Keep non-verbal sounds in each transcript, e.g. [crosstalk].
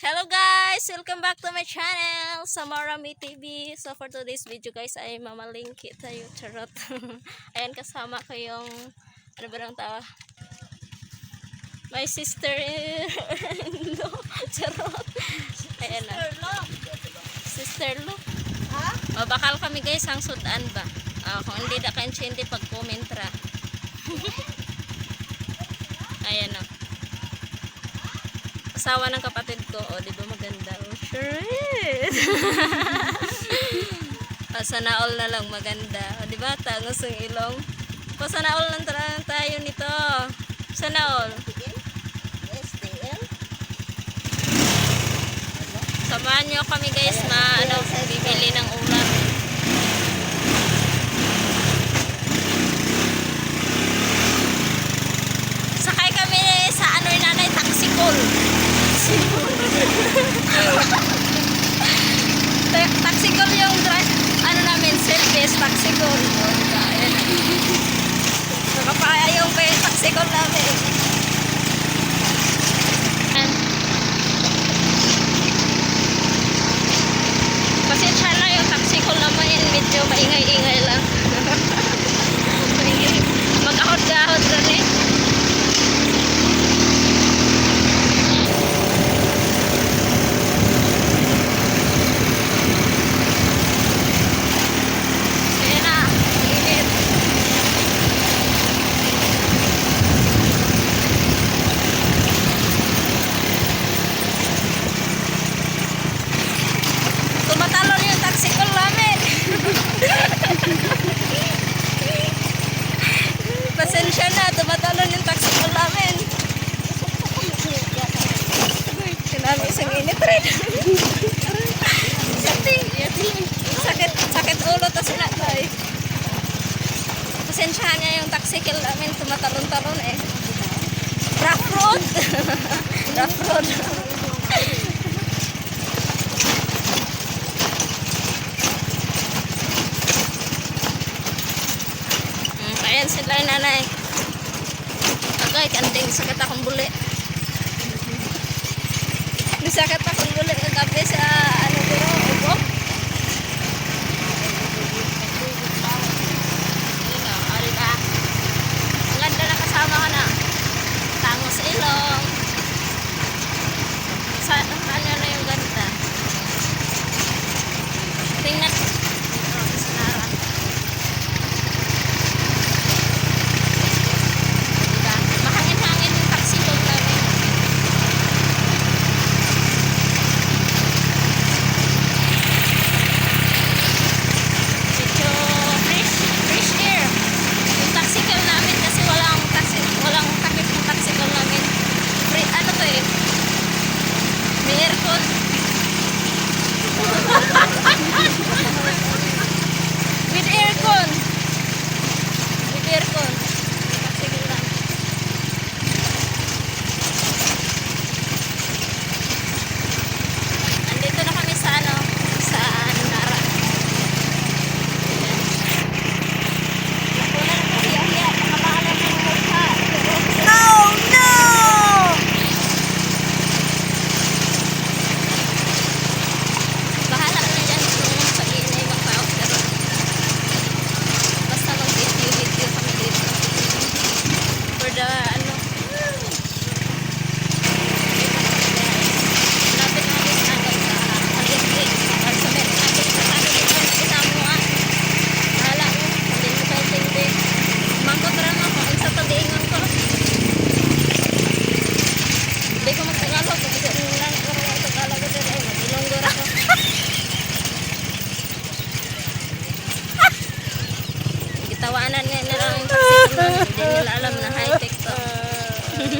Hello guys! Welcome back to my channel, Samarami TV. So for today's video guys ay mamalingki tayo. Charot. [laughs] Ayan kasama ko yung, ano ba nang tawa? My sister no, [laughs] Charot. Ayan na. Sister Lo. Ha? Mabakal kami guys ang sudan ba? Ah, kung hindi da kanchi hindi pag-commentra. [laughs] Ayan na. Asawa ng kapatid ko, o, di ba maganda? Oh, sure is. [laughs] Ah, sana all na lang maganda. O, di ba? Tangos ang ilong. O, sana all lang tara- tayo nito. Sana all. Samahan nyo kami guys na ano, bibili ng ulam. Sakay kami sa ano yung nanay, taxicol. Ta- taxicol yung drive, ano namin, service, taxicol. Yung pa yung taxicol namin.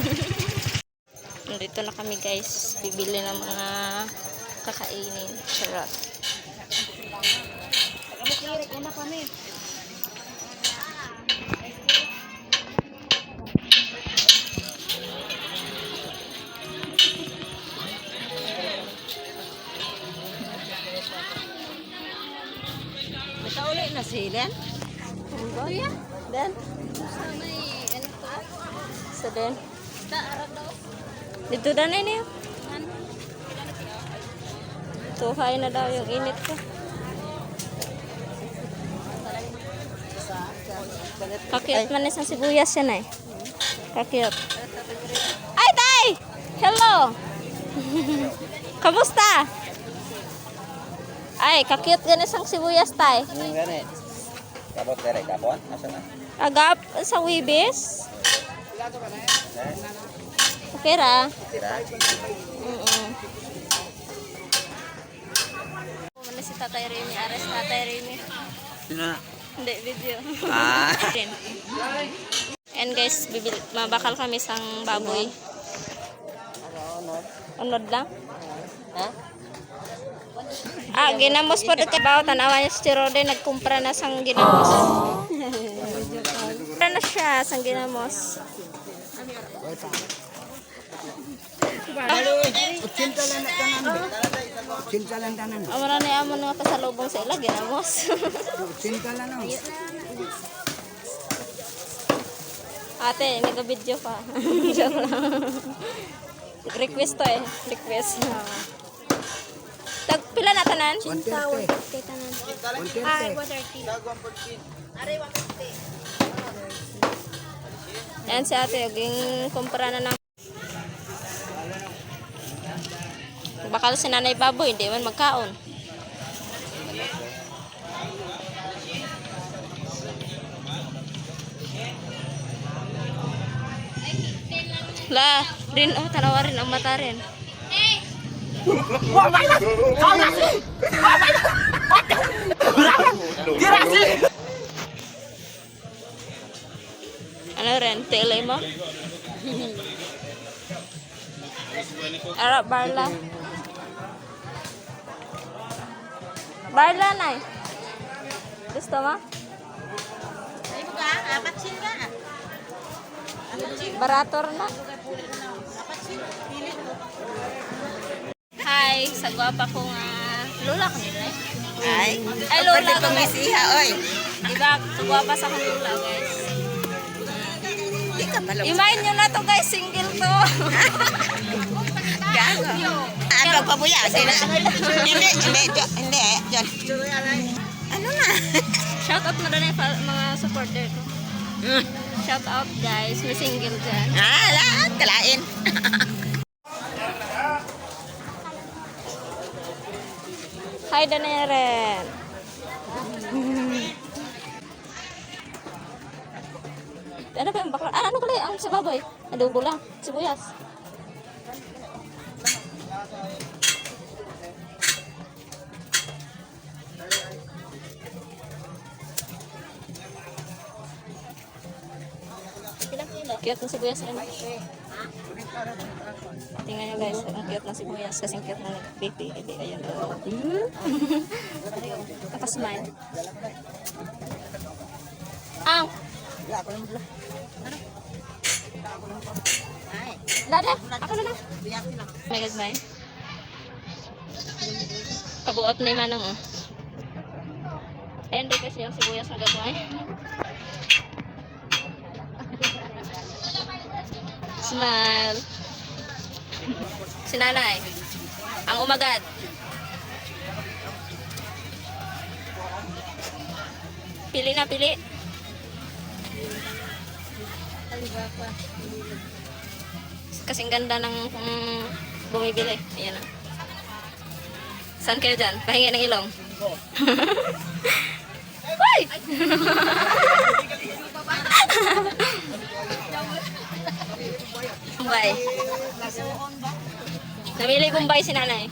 [laughs] Nandito na kami guys. Bibili ng mga kakainin. Charot. Na kami. Nakauli na si Den? Kuya? Den? Sa may ano to? Sa din. Dito na na. Ano? Tuhay na daw yung init ko. Kakiyot man isang sibuyas yan eh. Kakiyot. Ay, tay! Hello! [laughs] Kamusta? Ay, kakiyot gan isang sibuyas, tay. Yung gani. Kapot kere, kapot? Asa na? Agap sa Wibis. Okay ra. Tira? Oo. Mana si Tatay Remy? Ares Tatay Remy. Sino na? Hindi, video. Ah. [laughs] And guys, bibil mabakal kami sang baboy. Unod lang? Ha? Ah, ginamos po dito ba? Tanawa niya si Rode, nagkumpra na sang ginamos. [laughs] Kumpra na siya sang ginamos. Na. Amara ni amo nga kasalubong sa ila, ginamos. Cinta lang no. Ate, nag-video pa. Joke lang. Request to eh. Request. Tag pila na tanan? Cinta, Kay tanan. Konterte. 130. Yan si ate, yung kumpara na ng Bakal si nanay baboy, hindi man magkaon. La, rin oh, tanawa rin ang mata rin. Ano rin, tele mo? Arap, barla. Barla na eh. Gusto mo? Ay, buka, apat sin ka. Barator na. Hi, sa gwapa kong ah, lola ko nila eh. Ay, Ay, lola pwede ko guys. pumisiha, oy. Diba, sa gwapa sa kong lola guys. Imayin nyo na to guys, single to. Gago. Ah, pagpabuya. Sina? Hindi, hindi, Jo- hindi, eh. Ano na? Shout out na rin yung mga supporter ko. Shout out guys, may single dyan. Ah, lahat, kalain. Hi, Daneren. Ano ba yung bakla? Ah, ano pala [laughs] ang sa baboy? Adobo lang. Sibuyas. Cute ng sibuyas rin. Tingnan nyo guys, ang cute ng sibuyas kasi ang cute na nag-baby. Hindi, ayan. Oh. Nakasmile. Ang! Dada, ako na lang. May gagmay. Kabuot na yung manang oh. Kasi yung sibuyas na gagmay. Smile. Si nanay. Ang umagad. Pili na, pili. Kasing ganda ng mm, bumibili. Ayan na. Saan kayo dyan? Pahingi ng ilong. [laughs] Hoy! Kumbay. Namili kumbay si nanay.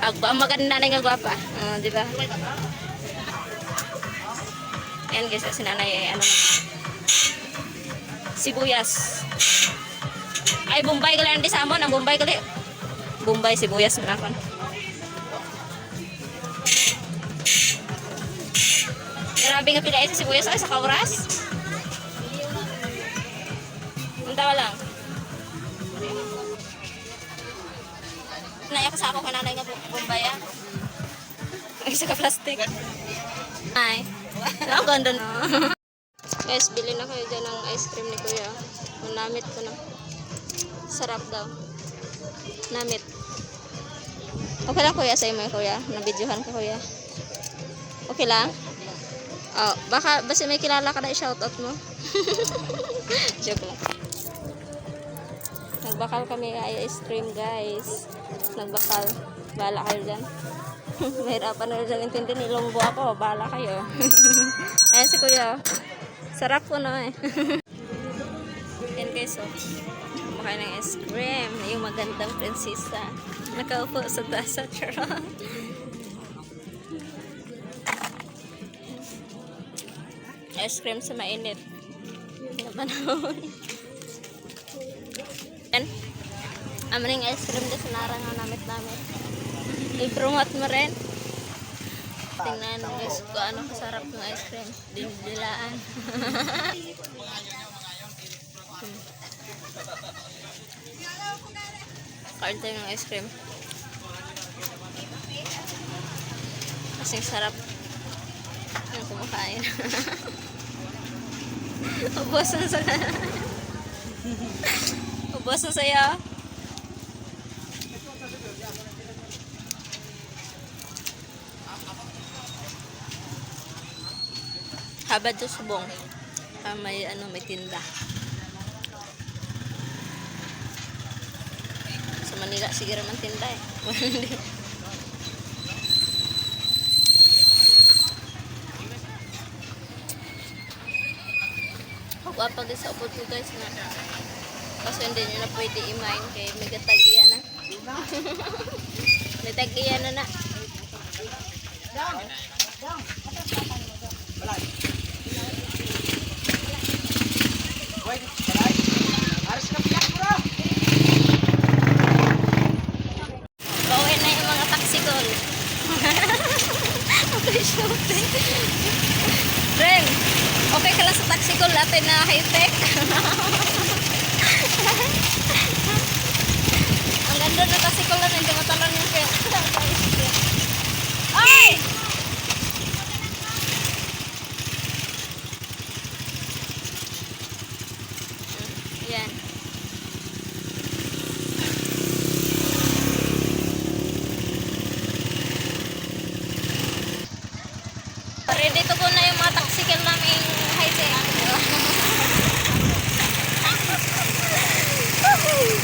Agba, maganda na nga gwapa. Ah, di ba? Ayan guys, si nanay ay ano na. Sibuyas. Ay, Bombay gali ang disamo ng Bombay gali. Bombay, sibuyas na ako. Grabe nga pila sa sibuyas ay sa kauras. Ang tawa lang. Naiyak sa ako kananay nga bu- Bombay ah. Ay, sa plastic. Ay. Ang ganda na. Guys, bili na kayo dyan ng ice cream ni Kuya. Namit ko na. Sarap daw. Namit. Okay lang kuya sa mo kuya. Nabidyohan ka kuya. Okay lang? Oh, baka basta may kilala ka na i-shoutout mo. [laughs] Joke lang. Nagbakal kami ice cream guys. Nagbakal. Bala kayo dyan. [laughs] Mahirapan na dyan intindi nilonggo ako. Bala kayo. [laughs] Ayan si kuya. Sarap po no eh. [laughs] Yan guys oh. Kumakain ng ice cream. Yung magandang prinsesa. Nakaupo sa tasa. Charot. Ice cream sa mainit. Na panahon. Yan. Amaning ice cream din sa narang ang namit namin. I-promote mo rin. Tingnan guys kung ano kasarap ng ice cream. Dindilaan. Kain [laughs] tayo ng ice cream. Kasing sarap. Yung kumakain. [laughs] Ubos na sa [laughs] Ubos na sa'yo. Habad subong. Ah, may ano, may tinda. Sa Manila, siguro man tinda eh. Hindi. Pagwapag sa upod ko guys na. Kaso hindi nyo na pwede imain kay may gatagiya na. may tagiya na na. Bawin na yung mga taksikol. okay, shooting. Ren, okay ka lang sa taksikol natin na high-tech. [laughs] Ang ganda na taksikol na hindi matalang yung kaya. Ay! Yan. Ready to go na yung mga taksikal namin high-tech.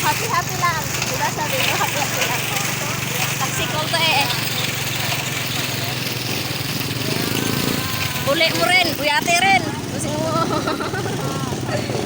happy happy lang. Diba sabi mo happy happy lang. Taksikal to eh. Uli mo rin. Buyate rin. Gusto mo. [laughs]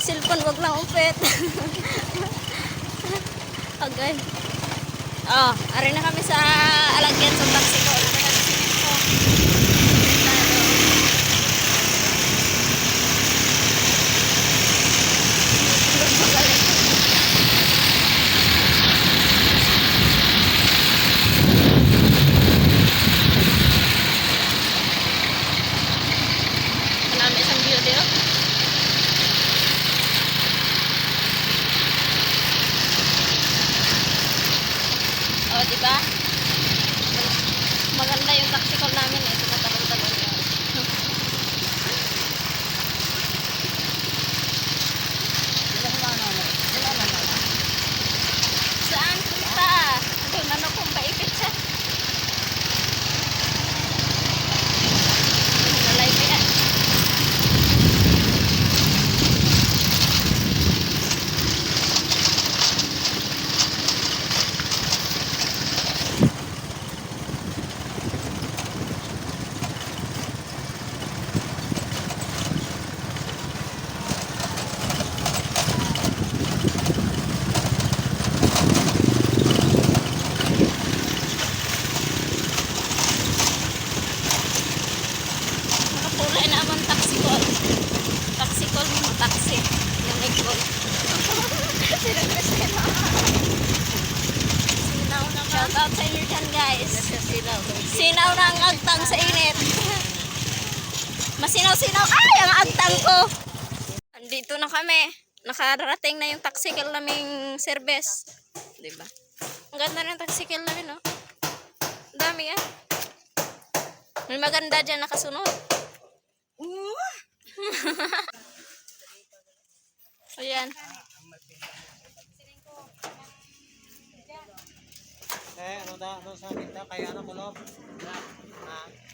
Ang cellphone, wag lang umpit. [laughs] okay. Oh, ari na kami sa alagyan sa taxi ko. Ari na sa ko. Marami isang view dito. Oh, di ba? Maganda yung taxi call namin eh. Tumatakol-takol yun. Saan punta? Aduh, nano kung paipit siya. Nalay pa yan. Nakapulay na ang taxi call. Taxi call mo, taxi. Yung ikol. Sinagres ka na. Sinaw na Shout out sa inyo dyan guys. Sinaw na ang agtang sa init. Masinaw-sinaw. Ay, ang agtang ko. Andito na kami. Nakarating na yung taxical naming service. Diba? Ang ganda ng taxical namin, no? Ang dami, ah. May maganda dyan nakasunod. [laughs] Ayan. Eh, ano da, ano sa minta, kaya ano kulob? Ha?